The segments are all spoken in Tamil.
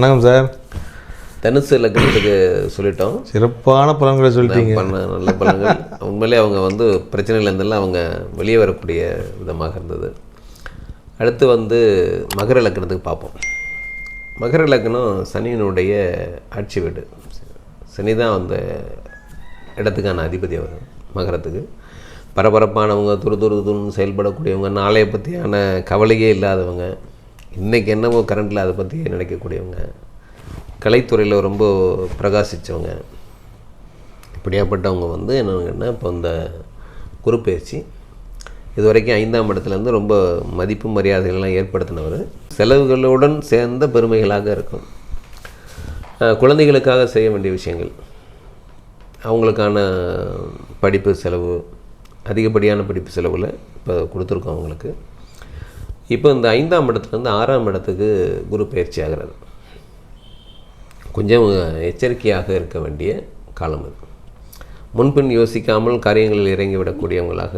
வணக்கம் சார். தனுசு லக்னத்துக்கு சொல்லிட்டோம். சிறப்பான பலன்களை சொல்லிட்டீங்க. பண்ண நல்ல பலன்கள் உண்மையிலே அவங்க வந்து பிரச்சனையிலேருந்தெல்லாம் அவங்க வெளியே வரக்கூடிய விதமாக இருந்தது. அடுத்து வந்து மகர லக்னத்துக்கு பார்ப்போம். மகர லக்னம் சனியினுடைய ஆட்சி வீடு. சனி தான் அந்த இடத்துக்கான அதிபதி அவர் மகரத்துக்கு. பரபரப்பானவங்க துரு துரு துருன்னு செயல்படக்கூடியவங்க நாளைய பற்றியான கவலையே இல்லாதவங்க. இன்றைக்கி என்னவோ கரண்டில் அதை பற்றி நினைக்கக்கூடியவங்க. கலைத்துறையில் ரொம்ப பிரகாசித்தவங்க இப்படியாப்பட்டவங்க வந்து என்னன்னா இப்போ இந்த குரு பயிற்சி இது வரைக்கும் ஐந்தாம் இடத்துலேருந்து ரொம்ப மதிப்பு மரியாதைகள்லாம் ஏற்படுத்தினவர். செலவுகளுடன் சேர்ந்த பெருமைகளாக இருக்கும். குழந்தைகளுக்காக செய்ய வேண்டிய விஷயங்கள். அவங்களுக்கான படிப்பு செலவு அதிகப்படியான படிப்பு செலவில் இப்போ கொடுத்துருக்கோம் அவங்களுக்கு. இப்போ இந்த ஐந்தாம் இடத்துலேருந்து ஆறாம் இடத்துக்கு குரு பயிற்சி ஆகிறது கொஞ்சம் எச்சரிக்கையாக இருக்க வேண்டிய காலம் அது. முன்பின் யோசிக்காமல் காரியங்களில் இறங்கி விடக்கூடியவங்களாக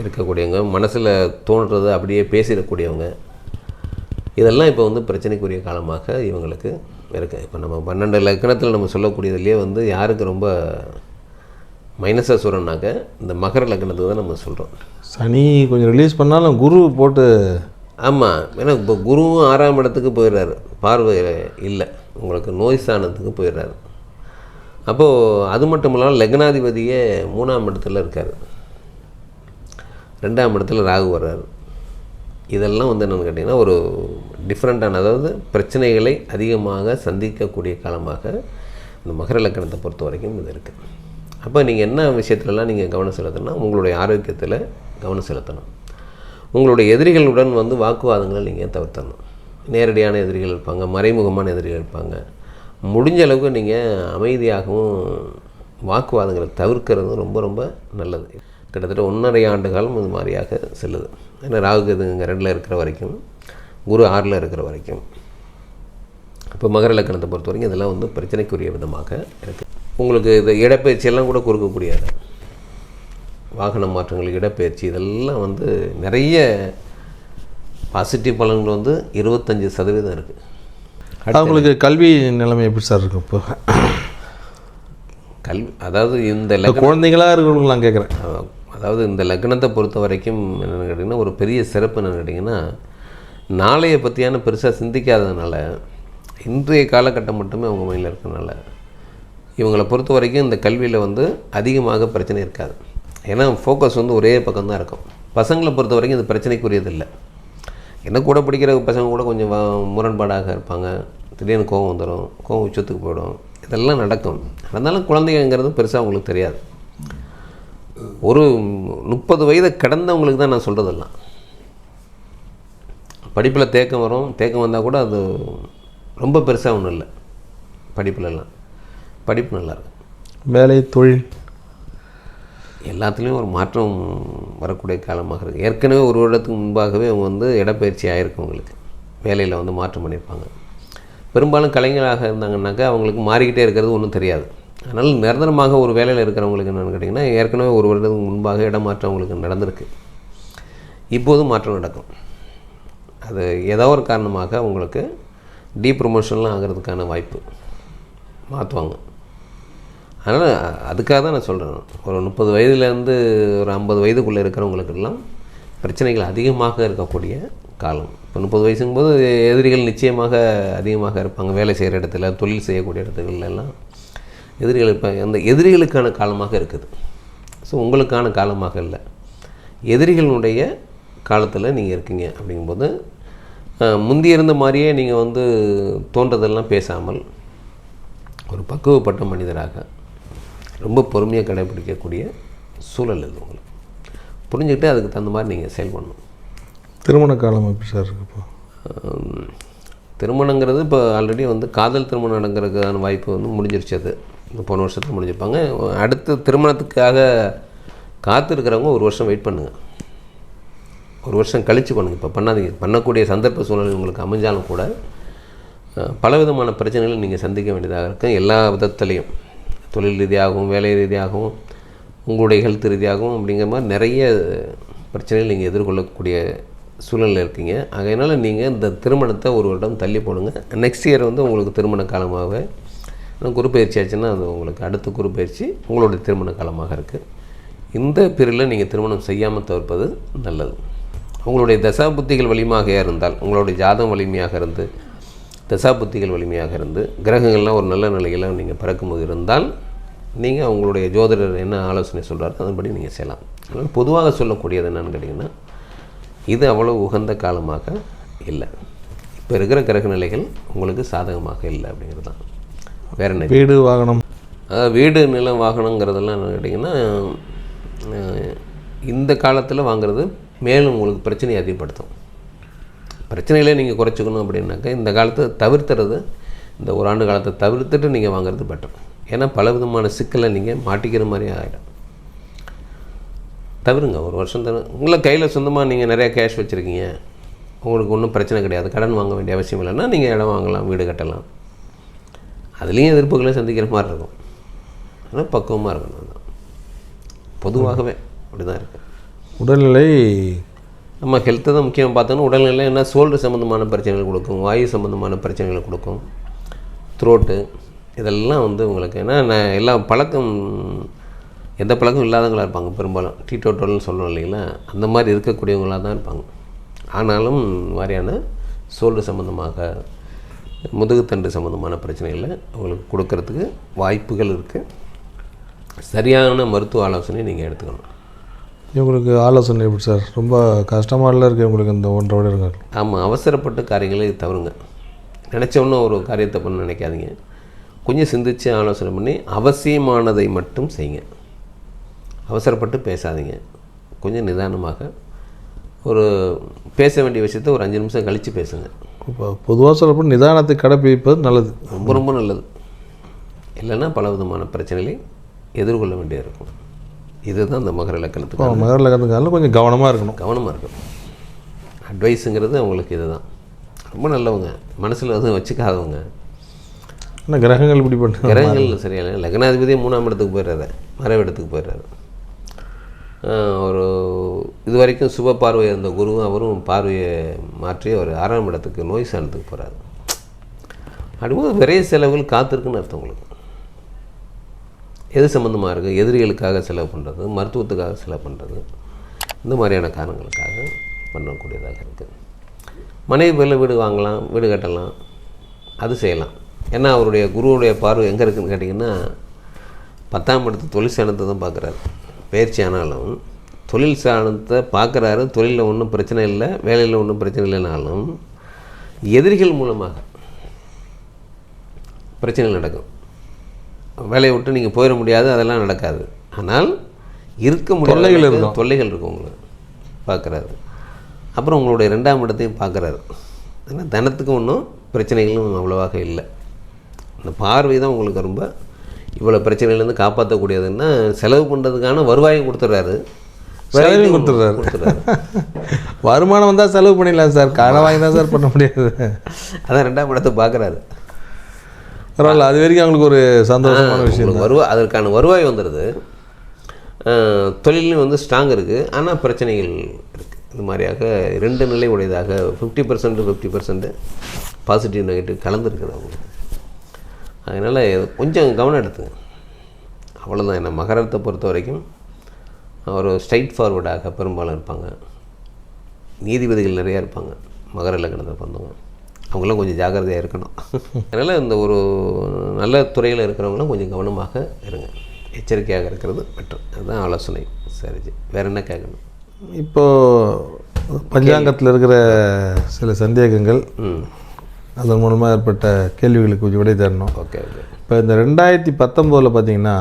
இருக்கக்கூடியவங்க மனசில் தோன்றது அப்படியே பேசிடக்கூடியவங்க இதெல்லாம் இப்போ வந்து பிரச்சனைக்குரிய காலமாக இவங்களுக்கு இருக்குது இப்போ நம்ம பன்னெண்டு லக்கணத்தில் நம்ம சொல்லக்கூடியதுலேயே வந்து யாருக்கு ரொம்ப சொல்கிறோம்னாக்க இந்த மகர லக்னத்துக்கு தான் நம்ம சொல்கிறோம் சனி கொஞ்சம் ரிலீஸ் பண்ணாலும் குரு போட்டு ஆமாம் ஏன்னா இப்போ குருவும் ஆறாம் இடத்துக்கு போயிடுறாரு. பார்வை இல்லை. உங்களுக்கு நோய் ஸ்தானத்துக்கு போயிடுறாரு. அப்போது அது மட்டும் இல்லாமல் லக்னாதிபதியே மூணாம் இடத்துல இருக்கார். ரெண்டாம் இடத்துல ராகு வர்றாரு. இதெல்லாம் வந்து என்னென்னு கேட்டிங்கன்னா ஒரு டிஃப்ரெண்ட்டான அதாவது பிரச்சனைகளை அதிகமாக சந்திக்கக்கூடிய காலமாக இந்த மகர லக்கணத்தை பொறுத்த வரைக்கும் இது இருக்குது அப்போ நீங்கள் என்ன விஷயத்துலலாம் நீங்கள் கவனம் செலுத்தணும்னா உங்களுடைய ஆரோக்கியத்தில் கவனம் செலுத்தணும். உங்களுடைய எதிரிகளுடன் வந்து வாக்குவாதங்களை நீங்கள் தவிர்த்தணும். நேரடியான எதிரிகள் இருப்பாங்க மறைமுகமான எதிரிகள் இருப்பாங்க. முடிஞ்ச அளவுக்கு நீங்கள் அமைதியாகவும் வாக்குவாதங்களை தவிர்க்கிறது ரொம்ப ரொம்ப நல்லது. கிட்டத்தட்ட ஒன்றரை ஆண்டு காலம் இது மாதிரியாக செல்லுது. ஏன்னா ராகு இங்கே ரெண்டில் இருக்கிற வரைக்கும் குரு ஆறில் இருக்கிற வரைக்கும். இப்போ மகர லக்கணத்தை பொறுத்த வரைக்கும் இதெல்லாம் வந்து பிரச்சனைக்குரிய விதமாக இருக்குது உங்களுக்கு இது இடப்பெயர்ச்சியெல்லாம் கூட கொடுக்கக்கூடிய இடம். வாகன மாற்றங்கள் இடப்பெயர்ச்சி இதெல்லாம் வந்து நிறைய பாசிட்டிவ் பலன்கள் வந்து இருபத்தஞ்சி சதவீதம் இருக்குது அவங்களுக்கு கல்வி நிலைமை எப்படி சார் இருக்கும் இப்போ? கல்வி அதாவது இந்த இப்போ குழந்தைங்களா இருக்கிறவங்களுக்கு நான் கேட்குறேன் அதாவது இந்த லக்னத்தை பொறுத்த வரைக்கும் என்னென்னு கேட்டிங்கன்னா ஒரு பெரிய சிறப்பு என்னென்னு கேட்டிங்கன்னா நாளைய பற்றியான பெருசாக சிந்திக்காததுனால இன்றைய காலகட்டம் மட்டுமே அவங்க மைண்டில் இருக்கனால இவங்களை பொறுத்த வரைக்கும் இந்த கல்வியில் வந்து அதிகமாக பிரச்சனை இருக்காது. ஏன்னா ஃபோக்கஸ் வந்து ஒரே பக்கம் தான் இருக்கும். பசங்களை பொறுத்த வரைக்கும் இது பிரச்சனைக்குரியது இல்லை என்ன கூட பிடிக்கிற பசங்க கூட கொஞ்சம் முரண்பாடாக இருப்பாங்க. திடீர்னு கோவம் வந்துடும் கோவம் உச்சத்துக்கு போயிடும். இதெல்லாம் நடக்கும். அதனால குழந்தைங்கிறது பெருசாக அவங்களுக்கு தெரியாது. ஒரு முப்பது வயதை கடந்தவங்களுக்கு தான் நான் சொல்கிறதெல்லாம் படிப்பில் தேக்கம் வரும். தேக்கம் வந்தால் கூட அது ரொம்ப பெருசாக ஒன்றும் இல்லை. படிப்புலலாம். படிப்பு நல்லா இருக்கும் வேலை தொழில்? எல்லாத்துலேயும் ஒரு மாற்றம் வரக்கூடிய காலமாக இருக்குது ஏற்கனவே ஒரு வருடத்துக்கு முன்பாகவே அவங்க வந்து இடப்பெயர்ச்சி ஆகிருக்கு அவங்களுக்கு வேலையில் வந்து மாற்றம் பண்ணியிருப்பாங்க. பெரும்பாலும் கலைஞராக இருந்தாங்கன்னாக்கா அவங்களுக்கு மாறிக்கிட்டே இருக்கிறது ஒன்றும் தெரியாது. அதனால் நிரந்தரமாக ஒரு வேலையில் இருக்கிறவங்களுக்கு என்னென்னு கேட்டிங்கன்னா ஏற்கனவே ஒரு வருடத்துக்கு முன்பாக இடமாற்றம் அவங்களுக்கு நடந்திருக்கு. இப்போதும் மாற்றம் நடக்கும். அது ஏதோ ஒரு காரணமாக அவங்களுக்கு டீ ப்ரொமோஷன்லாம் ஆகிறதுக்கான வாய்ப்பு மாற்றுவாங்க அதனால் அதுக்காக தான் நான் சொல்கிறேன் ஒரு முப்பது வயதுலேருந்து ஒரு ஐம்பது வயதுக்குள்ளே இருக்கிறவங்களுக்கெல்லாம் பிரச்சனைகள் அதிகமாக இருக்கக்கூடிய காலம். இப்போ முப்பது வயசுங்கும்போது எதிரிகள் நிச்சயமாக அதிகமாக இருப்பாங்க. வேலை செய்கிற இடத்துல தொழில் செய்யக்கூடிய இடத்துகள்ல எல்லாம் எதிரிகள் இருப்பாங்க அந்த எதிரிகளுக்கான காலமாக இருக்குது. ஸோ உங்களுக்கான காலமாக இல்லை. எதிரிகளுடைய காலத்தில் நீங்கள் இருக்கீங்க அப்படிங்கும்போது முந்தி இருந்த மாதிரியே நீங்கள் வந்து தோன்றதெல்லாம் பேசாமல் ஒரு பக்குவப்பட்ட மனிதராக ரொம்ப பொறுமையாக கடைபிடிக்கக்கூடிய சூழல் இது உங்களுக்கு. புரிஞ்சுக்கிட்டு அதுக்கு தகுந்த மாதிரி நீங்கள் செயல்படணும் திருமண காலம் எப்படி சார் இருக்கு இப்போ? ஆம், திருமணங்கிறது இப்போ ஆல்ரெடி வந்து காதல் திருமணம் நடக்கிறதுக்கான வாய்ப்பு வந்து முடிஞ்சிருச்சு அது. போன வருஷத்தில் முடிஞ்சிருப்பாங்க. அடுத்த திருமணத்துக்காக காத்திருக்கிறவங்க ஒரு வருஷம் வெயிட் பண்ணுங்கள் ஒரு வருஷம் கழித்து பண்ணுங்கள் இப்போ பண்ணாதீங்க. பண்ணக்கூடிய சந்தர்ப்ப சூழ்நிலை உங்களுக்கு அமைஞ்சாலும் கூட பலவிதமான பிரச்சனைகளை நீங்கள் சந்திக்க வேண்டியதாக இருக்கும். எல்லா விதத்துலேயும். தொழில் ரீதியாகவும் வேலை ரீதியாகவும் உங்களுடைய ஹெல்த் ரீதியாகவும் அப்படிங்கிற மாதிரி நிறைய பிரச்சனைகள் நீங்கள் எதிர்கொள்ளக்கூடிய சூழ்நிலை இருக்கீங்க. அதனால் நீங்கள் இந்த திருமணத்தை ஒரு வருடம் தள்ளி போடுங்க. நெக்ஸ்ட் இயர் வந்து உங்களுக்கு திருமண காலமாக இன்னும் குரு பயிற்சி ஆச்சுன்னா அது உங்களுக்கு அடுத்த குரு பயிற்சி உங்களுடைய திருமண காலமாக இருக்குது இந்த பீரியடில் நீங்கள் திருமணம் செய்யாமல் தவிர்ப்பது நல்லது. உங்களுடைய தசா புத்திகள் வலிமையாக இருந்தால் உங்களுடைய ஜாதகம் வலிமையாக இருந்து தசா புத்திகள் வலிமையாக இருந்து கிரகங்கள்லாம் ஒரு நல்ல நிலையில் நீங்கள் பிறக்கும்போது இருந்தால் நீங்கள் உங்களுடைய ஜோதிடர் என்ன ஆலோசனை சொல்கிறாரோ அதன்படி நீங்கள் செய்யலாம். அதனால் பொதுவாக சொல்லக்கூடியது என்னன்னு கேட்டிங்கன்னா இது அவ்வளோ உகந்த காலமாக இல்லை. இப்போ இருக்கிற கிரக நிலைகள் உங்களுக்கு சாதகமாக இல்லை அப்படிங்கிறது தான். வேற என்ன வீடு வாகனம். அதாவது வீடு நிலம் வாகனங்கிறதெல்லாம் என்ன கேட்டிங்கன்னா இந்த காலத்தில் வாங்குறது மேலும் உங்களுக்கு பிரச்சனையை அதிகப்படுத்தும். பிரச்சனைகளே நீங்கள் குறைச்சிக்கணும் அப்படின்னாக்கா இந்த காலத்தை தவிர்த்துறது இந்த ஒரு ஆண்டு காலத்தை தவிர்த்துட்டு நீங்கள் வாங்குறது பெட்டர் ஏன்னா பல விதமான சிக்கலை நீங்கள் மாட்டிக்கிற மாதிரி ஆகிடும் தவிருங்க ஒரு வருஷம் தவிர உங்களை கையில் சொந்தமாக நீங்கள் நிறையா கேஷ் வச்சுருக்கீங்க. உங்களுக்கு ஒன்றும் பிரச்சனை கிடையாது. கடன் வாங்க வேண்டிய அவசியம் இல்லைன்னா நீங்கள் இடம் வாங்கலாம் வீடு கட்டலாம். அதுலேயும் எதிர்ப்புகளை சந்திக்கிற மாதிரி இருக்கும். ஆனால் பக்குவமாக இருக்கணும் அதான். பொதுவாகவே அப்படி தான் இருக்குது உடல்நிலை நம்ம ஹெல்த்தை தான் முக்கியம் பார்த்தோன்னா உடல்நிலை என்ன சோல்டு சம்மந்தமான பிரச்சனைகள் கொடுக்கும் வாயு சம்மந்தமான பிரச்சனைகள் கொடுக்கும் த்ரோட்டு இதெல்லாம் வந்து உங்களுக்கு ஏன்னா நான் பழக்கம் எந்த பழக்கம் இல்லாதவங்களாக இருப்பாங்க பெரும்பாலும். டீட்டோட்டல்னு சொல்லணும் இல்லைங்களா? அந்த மாதிரி இருக்கக்கூடியவங்களாக தான் இருப்பாங்க. ஆனாலும் மாதிரியான சோல்டு சம்மந்தமாக முதுகுத்தண்டு சம்மந்தமான பிரச்சனைகளை உங்களுக்கு கொடுக்கறதுக்கு வாய்ப்புகள் இருக்குது சரியான மருத்துவ ஆலோசனை நீங்கள் எடுத்துக்கணும். இவங்களுக்கு ஆலோசனை எப்படி சார்? ரொம்ப கஷ்டமாடல இருக்கு இவங்களுக்கு இந்த ஒன்றரை வருடங்கள் ஆமாம் அவசரப்பட்டு காரியங்களை தவறுங்க. நினச்ச உடனே ஒரு காரியத்தை பண்ண நினைக்காதீங்க. கொஞ்சம் சிந்திச்சு ஆலோசனை பண்ணி அவசியமானதை மட்டும் செய்யுங்க. அவசரப்பட்டு பேசாதீங்க. கொஞ்சம் நிதானமாக ஒரு பேச வேண்டிய விஷயத்தை ஒரு அஞ்சு நிமிஷம் கழித்து பேசுங்க. இப்போ பொதுவாக சொல்லப்போ நிதானத்தை கடைப்பிடிப்பது நல்லது. ரொம்ப ரொம்ப நல்லது. இல்லைன்னா பல விதமான பிரச்சனைகளை எதிர்கொள்ள வேண்டியது இருக்கும் இதுதான் இந்த மகர இலக்கணத்துக்கு இப்போ மகர லக்னத்துக்கால கொஞ்சம் கவனமாக இருக்கணும். கவனமாக இருக்கணும். அட்வைஸுங்கிறது அவங்களுக்கு இதுதான். ரொம்ப நல்லவங்க. மனசில் எதுவும் வச்சுக்காதவங்க. ஆனால் கிரகங்கள் இப்படி பண்ண கிரகங்கள் சரியில்லை லக்னாதிபதியே மூணாம் இடத்துக்கு போயிடுறாரு. மறைவு இடத்துக்கு போயிடுறாரு. ஒரு இது வரைக்கும் சுப பார்வை இருந்த குரு அவரும் பார்வையை மாற்றி அவர் ஆறாம் இடத்துக்கு நோய் சாணத்துக்கு போகிறாரு அப்படிங்கும்போது விரைய செலவுகள் காத்திருக்குன்னு அர்த்தம் உங்களுக்கு. எது சம்மந்தமாக இருக்குது எதிரிகளுக்காக செலவு பண்ணுறது மருத்துவத்துக்காக செலவு பண்ணுறது இந்த மாதிரியான காரணங்களுக்காக பண்ணக்கூடியதாக இருக்குது மனைவி பேரில் வீடு வாங்கலாம் வீடு கட்டலாம் அது செய்யலாம். ஏன்னா அவருடைய குருவுடைய பார்வை எங்கே இருக்குதுன்னு கேட்டிங்கன்னா பத்தாம் இடத்து தொழில் சாணத்தை தான் பார்க்குறாரு. பயிற்சி ஆனாலும் தொழில் சாணத்தை பார்க்குறாரு. தொழிலில் ஒன்றும் பிரச்சனை இல்லை வேலையில் ஒன்றும் பிரச்சனை இல்லைனாலும் எதிரிகள் மூலமாக பிரச்சனைகள் நடக்கும். வேலையை விட்டு நீங்கள் போயிட முடியாது அதெல்லாம் நடக்காது. ஆனால் இருக்க முடியாத தொல்லைகள் இருக்கும். தொல்லைகள் இருக்கும் உங்களுக்கு பார்க்குறாரு. அப்புறம் உங்களுடைய ரெண்டாம் இடத்தையும் பார்க்குறாரு. ஏன்னா தனத்துக்கு ஒன்றும் பிரச்சனைகளும் அவ்வளவாக இல்லை. அந்த பார்வை தான் உங்களுக்கு ரொம்ப இவ்வளோ பிரச்சனையிலேருந்து காப்பாற்றக்கூடியதுன்னா செலவு பண்ணுறதுக்கான வருவாயும் கொடுத்துட்றாரு செலவையும் கொடுத்துட்றாரு. கொடுத்துட்றாரு. வருமானம் வந்தால் செலவு பண்ணிடலாம் சார். கடன் வாங்கி தான் சார் பண்ண முடியாது. அதான் ரெண்டாம் இடத்தை பார்க்குறாரு. பரவாயில்ல அது வரைக்கும் அவங்களுக்கு ஒரு சந்தோஷமான விஷயம் உங்களுக்கு வருவா அதற்கான வருவாய் வந்துடுது தொழிலும் வந்து ஸ்ட்ராங் இருக்குது ஆனால் பிரச்சனைகள் இருக்குது இது மாதிரியாக ரெண்டு நிலை உடையதாக fifty percent fifty percent positive negative கலந்துருக்குது அவங்களுக்கு அதனால் கொஞ்சம் கவனம் எடுத்துங்க. அவ்வளோதான் என்ன மகரத்தை பொறுத்த வரைக்கும் ஒரு ஸ்ட்ரைட் ஃபார்வர்டாக பெரும்பாலும் இருப்பாங்க. நீதிபதிகள் நிறையா இருப்பாங்க. மகர லக்னத்தை பிறந்தவங்க. அவங்களாம் கொஞ்சம் ஜாக்கிரதையாக இருக்கணும். அதனால் இந்த ஒரு நல்ல துறையில் இருக்கிறவங்களாம் கொஞ்சம் கவனமாக இருங்க. எச்சரிக்கையாக இருக்கிறது பெட்டர் அதுதான் ஆலோசனை. சரிஜி வேறு என்ன கேட்கணும் இப்போ பஞ்சாங்கத்தில் இருக்கிற சில சந்தேகங்கள் அதன் மூலமாக ஏற்பட்ட கேள்விகளுக்கு கொஞ்சம் விடை தரணும். Okay okay. இப்போ இந்த ரெண்டாயிரத்தி பத்தொம்போதில் பார்த்தீங்கன்னா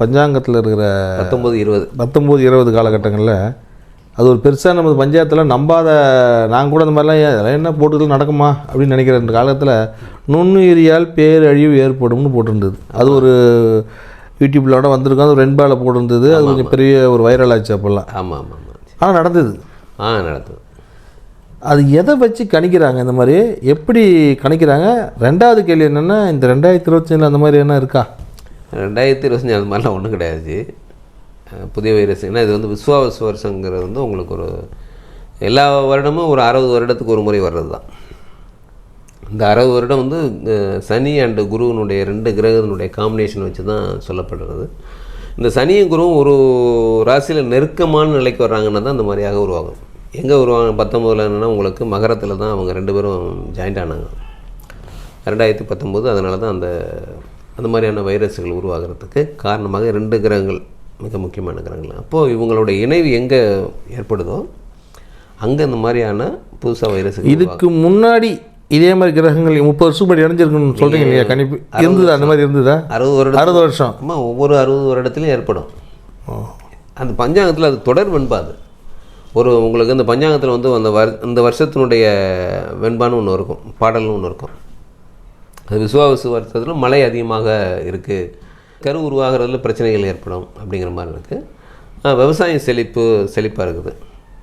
பஞ்சாங்கத்தில் இருக்கிற பத்தொம்பது இருபது. பத்தொம்போது இருபது காலகட்டங்களில் அது ஒரு பெருசாக நம்ம பஞ்சாயத்தில் நம்பாத நான் கூட இந்த மாதிரிலாம் ஏன் இதெல்லாம் என்ன போட்டுகள் நடக்குமா அப்படின்னு நினைக்கிற இந்த காலத்தில் நுண்ணுயிரியால் பேரழிவு ஏற்படும்னு போட்டிருந்தது. அது ஒரு யூடியூப்லோட வந்திருக்கும் அது ஒரு ரெண்டாவில் போட்டிருந்தது அது கொஞ்சம் பெரிய ஒரு வைரல் ஆச்சு அப்போல்லாம். ஆமாம் ஆமாம் ஆனால் நடந்தது. ஆ நடத்துது அது எதை வச்சு கணிக்கிறாங்க இந்த மாதிரி? எப்படி கணிக்கிறாங்க? ரெண்டாவது கேள்வி என்னென்னா இந்த ரெண்டாயிரத்தி இருபத்தஞ்சில் அந்த மாதிரி என்ன இருக்கா? ரெண்டாயிரத்தி இருபத்தஞ்சி அது மாதிரிலாம் ஒன்றும் கிடையாது. புதிய வைரஸ் ஏன்னா இது வந்து விஸ்வாவஸ் வருஷங்கிறது வந்து உங்களுக்கு ஒரு எல்லா வருடமும் ஒரு அறுபது வருடத்துக்கு ஒரு முறை வர்றது தான் இந்த அறுபது வருடம் வந்து சனி அண்டு குருவினுடைய ரெண்டு கிரகத்தினுடைய காம்பினேஷன் வச்சு தான் சொல்லப்படுறது. இந்த சனியும் குருவும் ஒரு ராசியில் நெருக்கமான நிலைக்கு வர்றாங்கன்னா தான் இந்த மாதிரியாக உருவாகும். எங்கே உருவாங்க? பத்தொம்போதில் என்னென்னா உங்களுக்கு மகரத்தில் தான் அவங்க ரெண்டு பேரும் ஜாயிண்ட் ஆனாங்க. ரெண்டாயிரத்தி பத்தொம்போது அதனால தான் அந்த அந்த மாதிரியான வைரஸ்கள் உருவாகிறதுக்கு காரணமாக ரெண்டு கிரகங்கள் மிக முக்கியமான கிரகங்கள் அப்போது இவங்களோட இணைவு எங்கே ஏற்படுதோ அங்கே இந்த மாதிரியான புதுசாக வைரஸ் இதுக்கு முன்னாடி இதே மாதிரி கிரகங்கள் முப்பது வருஷம் முன்னாடி இணைஞ்சிருக்குன்னு சொல்கிறீங்க இல்லையா? கணிப்பு. இருந்ததா? அந்த மாதிரி இருந்ததா? அறுபது வருடம். அறுபது வருஷம். ஆமா ஒவ்வொரு அறுபது வருடத்துலையும் ஏற்படும். அந்த பஞ்சாங்கத்தில் அது தொடர் வெண்பா அது ஒரு உங்களுக்கு இந்த பஞ்சாங்கத்தில் வந்து அந்த வர் இந்த வருஷத்தினுடைய வெண்பான்னு ஒன்று இருக்கும் பாடல்னு ஒன்று இருக்கும். அது விசுவாவசு வருஷத்தில் மழை அதிகமாக இருக்குது கரு உருவாகிறதுல பிரச்சனைகள் ஏற்படும் அப்படிங்கிற மாதிரி இருக்குது விவசாயம் செழிப்பு செழிப்பாக இருக்குது.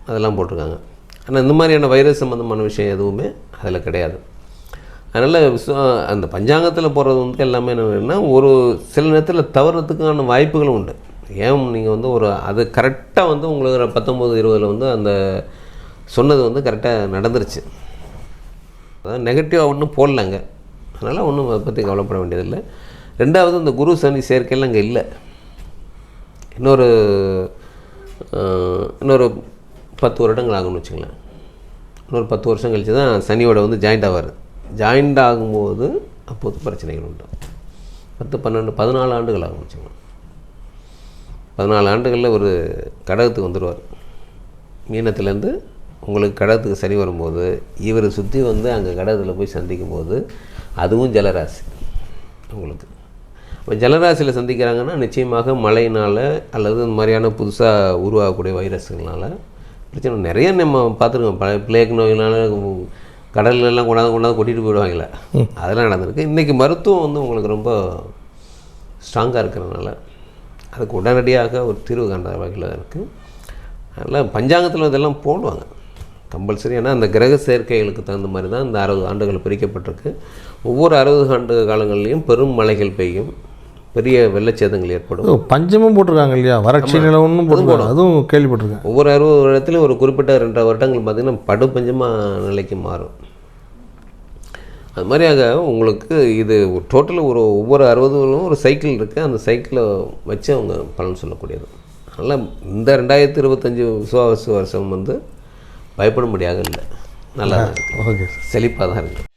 அதெல்லாம் போட்டிருக்காங்க. ஆனால் இந்த மாதிரியான வைரஸ் சம்மந்தமான விஷயம் எதுவுமே அதில் கிடையாது. அதனால் அந்த பஞ்சாங்கத்தில் போடுறது வந்து எல்லாமே என்னென்னா ஒரு சில நேரத்தில் தவறுறதுக்கான வாய்ப்புகளும் உண்டு. ஏன் நீங்கள் வந்து ஒரு அது கரெக்டாக வந்து உங்களுக்கு பத்தொம்போது இருபதில் வந்து அந்த சொன்னது வந்து கரெக்டாக நடந்துருச்சு. அதாவது நெகட்டிவாக ஒன்றும் போடலங்க. அதனால் ஒன்றும் அதை பற்றி கவலைப்பட வேண்டியதில்லை. ரெண்டாவது இந்த குரு சனி சேர்க்கையெல்லாம் அங்கே இல்லை. இன்னொரு இன்னொரு பத்து வருடங்கள் ஆகும்னு வச்சுக்கலாம் இன்னொரு பத்து வருஷம் கழிச்சு தான் சனியோட வந்து ஜாயிண்ட் ஆவார். ஜாயிண்ட் ஆகும்போது அப்போது பிரச்சனைகள் உண்டு. பத்து பன்னெண்டு பதினாலு ஆண்டுகள் ஆகும் வச்சுக்கலாம் பதினாலு ஆண்டுகளில் ஒரு கடகத்துக்கு வந்துடுவார் மீனத்துலேருந்து உங்களுக்கு கடகத்துக்கு சனி வரும்போது இவர் சுற்றி வந்து அங்கே கடகத்தில் போய் சந்திக்கும் போது அதுவும் ஜலராசி. உங்களுக்கு. இப்போ ஜலராசியில் சந்திக்கிறாங்கன்னா நிச்சயமாக மழையினால் அல்லது இந்த மாதிரியான புதுசாக உருவாகக்கூடிய வைரஸ்கள்னால பிரச்சனை நிறைய நம்ம பார்த்துருக்கோம். பழைய பிளேக் நோயினால கடல்ல எல்லாம் கொண்டாந்து கொண்டாந்து கொட்டிட்டு போயிடுவாங்களே அதெல்லாம் நடந்திருக்கு. இன்றைக்கி மருத்துவம் வந்து உங்களுக்கு ரொம்ப ஸ்ட்ராங்காக இருக்கிறதுனால அதுக்கு உடனடியாக ஒரு தீர்வு காண்ற வகையில் இருக்குது அதனால் பஞ்சாங்கத்தில் இதெல்லாம் போடுவாங்க. கம்பல்சரி ஏன்னா அந்த கிரக சேர்க்கைகளுக்கு தகுந்த மாதிரி தான் இந்த அறுபது ஆண்டுகள் பிரிக்கப்பட்டிருக்கு. ஒவ்வொரு அறுபது ஆண்டு காலங்கள்லேயும் பெரும் மழைகள் பெய்யும். பெரிய வெள்ளச்சேதங்கள் ஏற்படும். பஞ்சமும் போட்டிருக்காங்க இல்லையா? வறட்சி நிலவொன்னும் போட்டிருக்காங்க. அதுவும் கேள்விப்பட்டிருக்கேன். ஒவ்வொரு அறுபது வருடத்துலையும் ஒரு குறிப்பிட்ட ரெண்டு வருடங்கள் பார்த்திங்கன்னா படுபஞ்சமாக நிலைக்கு மாறும். அது மாதிரியாக உங்களுக்கு இது டோட்டலாக ஒரு ஒவ்வொரு அறுபதுகளும் ஒரு சைக்கிள் இருக்குது அந்த சைக்கிளை வச்சு அவங்க பலன் சொல்லக்கூடியது. அதனால் இந்த ரெண்டாயிரத்தி இருபத்தஞ்சி விசுவாச வருஷம் வந்து பயப்பட முடியாத இல்லை. நல்லா ஓகே செழிப்பாக தான் இருக்குது